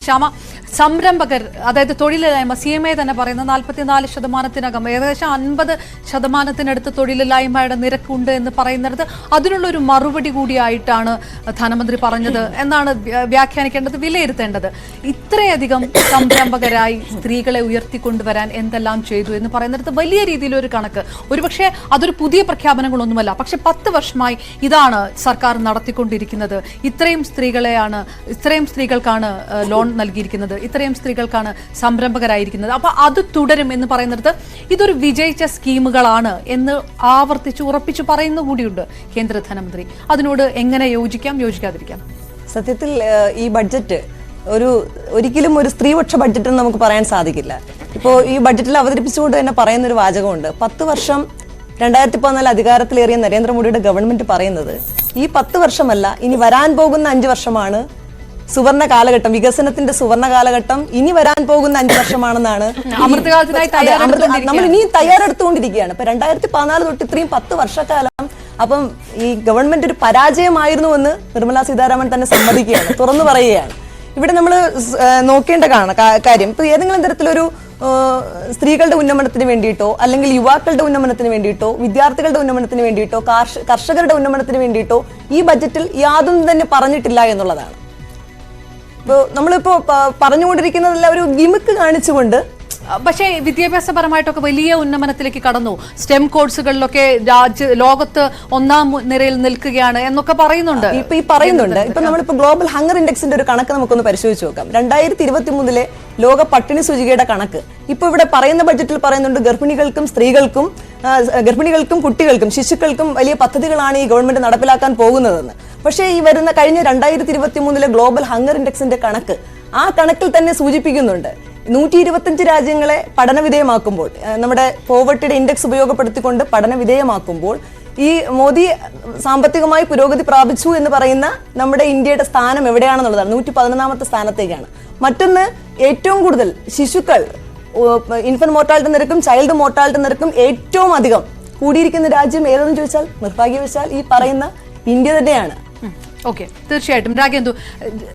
小猫 സംരംഭകർ അതായത് തൊഴിലില്ലായ്മ സി എം എ തന്നെ പറയുന്ന നാൽപ്പത്തിനാല് ശതമാനത്തിനകം ഏകദേശം അൻപത് ശതമാനത്തിനടുത്ത് തൊഴിലില്ലായ്മയുടെ നിരക്കുണ്ട് എന്ന് പറയുന്നിടത്ത് അതിനുള്ള ഒരു മറുപടി കൂടിയായിട്ടാണ് ധനമന്ത്രി പറഞ്ഞത് എന്നാണ് വ്യാഖ്യാനിക്കേണ്ടത് വിലയിരുത്തേണ്ടത്. ഇത്രയധികം സംരംഭകരായി സ്ത്രീകളെ ഉയർത്തിക്കൊണ്ടുവരാൻ എന്തെല്ലാം ചെയ്തു എന്ന് പറയുന്നിടത്ത് വലിയ രീതിയിലൊരു കണക്ക്. ഒരുപക്ഷെ അതൊരു പുതിയ പ്രഖ്യാപനങ്ങളൊന്നുമല്ല പക്ഷെ പത്ത് വർഷമായി ഇതാണ് സർക്കാർ നടത്തിക്കൊണ്ടിരിക്കുന്നത്. ഇത്രയും സ്ത്രീകളെയാണ് ഇത്രയും സ്ത്രീകൾക്കാണ് ലോൺ നൽകിയിരിക്കുന്നത്. ഇത്രയും സ്ത്രീകൾക്കാണ് സംരംഭകരായിരിക്കുന്നത്. അപ്പൊ അത് തുടരും എന്ന് പറയുന്നിടത്ത് ഇതൊരു വിജയിച്ച സ്കീമുകളാണ് എന്ന് ആവർത്തിച്ച് ഉറപ്പിച്ചു പറയുന്നു കൂടിയുണ്ട് കേന്ദ്ര ധനമന്ത്രി. അതിനോട് എങ്ങനെ യോജിക്കാം? യോജിക്കാതിരിക്കാം. സത്യത്തിൽ ഈ ബഡ്ജറ്റ് ഒരു ഒരിക്കലും ഒരു സ്ത്രീപക്ഷ ബഡ്ജറ്റ് എന്ന് നമുക്ക് പറയാൻ സാധിക്കില്ല. ഇപ്പോൾ ഈ ബഡ്ജറ്റിൽ അവതരിപ്പിച്ചുകൊണ്ട് തന്നെ പറയുന്ന ഒരു വാചകമുണ്ട്. പത്ത് വർഷം രണ്ടായിരത്തി പതിനാല് അധികാരത്തിലേറിയ നരേന്ദ്രമോദിയുടെ ഗവൺമെന്റ് പറയുന്നത് ഈ പത്ത് വർഷമല്ല ഇനി വരാൻ പോകുന്ന അഞ്ച് വർഷമാണ് സുവർണ കാലഘട്ടം വികസനത്തിന്റെ സുവർണ കാലഘട്ടം ഇനി വരാൻ പോകുന്ന അഞ്ചു വർഷമാണെന്നാണ് നമ്മൾ ഇനി തയ്യാറെടുത്തുകൊണ്ടിരിക്കുകയാണ്. ഇപ്പൊ രണ്ടായിരത്തി പതിനാല് തൊട്ട് ഇത്രയും പത്ത് വർഷക്കാലം അപ്പം ഈ ഗവൺമെന്റ് ഒരു പരാജയമായിരുന്നു എന്ന് നിർമ്മലാ സീതാരാമൻ തന്നെ സമ്മതിക്കുകയാണ് തുറന്നു പറയുകയാണ്. ഇവിടെ നമ്മൾ നോക്കേണ്ട കാണ കാര്യം. ഇപ്പൊ ഏതെങ്കിലും തരത്തിലൊരു സ്ത്രീകളുടെ ഉന്നമനത്തിന് വേണ്ടിയിട്ടോ അല്ലെങ്കിൽ യുവാക്കളുടെ ഉന്നമനത്തിന് വേണ്ടിയിട്ടോ വിദ്യാർത്ഥികളുടെ ഉന്നമനത്തിന് വേണ്ടിയിട്ടോ കാർഷ- കർഷകരുടെ ഉന്നമനത്തിന് വേണ്ടിയിട്ടോ ഈ ബജറ്റിൽ യാതൊന്നും തന്നെ പറഞ്ഞിട്ടില്ല എന്നുള്ളതാണ്. ഇപ്പോൾ നമ്മളിപ്പോ പ- പറഞ്ഞുകൊണ്ടിരിക്കുന്നതെല്ലാം ഒരു ഗിമിക്ക് കാണിച്ചുകൊണ്ട് പക്ഷേ വിദ്യാഭ്യാസപരമായിട്ടൊക്കെ വലിയ ഉന്നമനത്തിലേക്ക് കടന്നു. സ്റ്റെം കോഴ്സുകളിലൊക്കെ രാജ്യ ലോകത്ത് ഒന്നാം നിരയിൽ നിൽക്കുകയാണ് എന്നൊക്കെ പറയുന്നുണ്ട്. ഇപ്പൊ ഈ പറയുന്നുണ്ട്. ഇപ്പൊ നമ്മളിപ്പോ ഗ്ലോബൽ ഹങ്കർ ഇൻഡെക്സിന്റെ ഒരു കണക്ക് നമുക്കൊന്ന് പരിശോധിച്ച് നോക്കാം. രണ്ടായിരത്തി ഇരുപത്തി മൂന്നിലെ ലോക പട്ടിണി സൂചികയുടെ കണക്ക്. ഇപ്പൊ ഇവിടെ പറയുന്ന ബഡ്ജറ്റിൽ പറയുന്നുണ്ട് ഗർഭിണികൾക്കും സ്ത്രീകൾക്കും ഗർഭിണികൾക്കും കുട്ടികൾക്കും ശിശുക്കൾക്കും വലിയ പദ്ധതികളാണ് ഈ ഗവൺമെന്റ് നടപ്പിലാക്കാൻ പോകുന്നതെന്ന്. പക്ഷേ ഈ വരുന്ന കഴിഞ്ഞ രണ്ടായിരത്തി ഇരുപത്തി മൂന്നിലെ ഗ്ലോബൽ ഹങ്കർ ഇൻഡെക്സിന്റെ കണക്ക് ആ കണക്കിൽ തന്നെ സൂചിപ്പിക്കുന്നുണ്ട്. നൂറ്റി ഇരുപത്തഞ്ച് രാജ്യങ്ങളെ പഠനവിധേയമാക്കുമ്പോൾ നമ്മുടെ പോവർട്ടിയുടെ ഇൻഡെക്സ് ഉപയോഗപ്പെടുത്തിക്കൊണ്ട് പഠനവിധേയമാക്കുമ്പോൾ ഈ മോദി സാമ്പത്തികമായി പുരോഗതി പ്രാപിച്ചു എന്ന് പറയുന്ന നമ്മുടെ ഇന്ത്യയുടെ സ്ഥാനം എവിടെയാണെന്നുള്ളതാണ്. നൂറ്റി പതിനൊന്നാമത്തെ സ്ഥാനത്തേക്കാണ്. മറ്റൊന്ന് ഏറ്റവും കൂടുതൽ ശിശുക്കൾ ഇൻഫന്റ് മോർട്ടാലിറ്റി നിരക്കും ചൈൽഡ് മോർട്ടാലിറ്റി നിരക്കും ഏറ്റവും അധികം. കൂടിയിരിക്കുന്ന രാജ്യം ഏതെന്ന് ചോദിച്ചാൽ നിർഭാഗ്യവശാൽ ഈ പറയുന്ന ഇന്ത്യ തന്നെയാണ്. ഓക്കെ. തീർച്ചയായിട്ടും. രാഗേന്ദു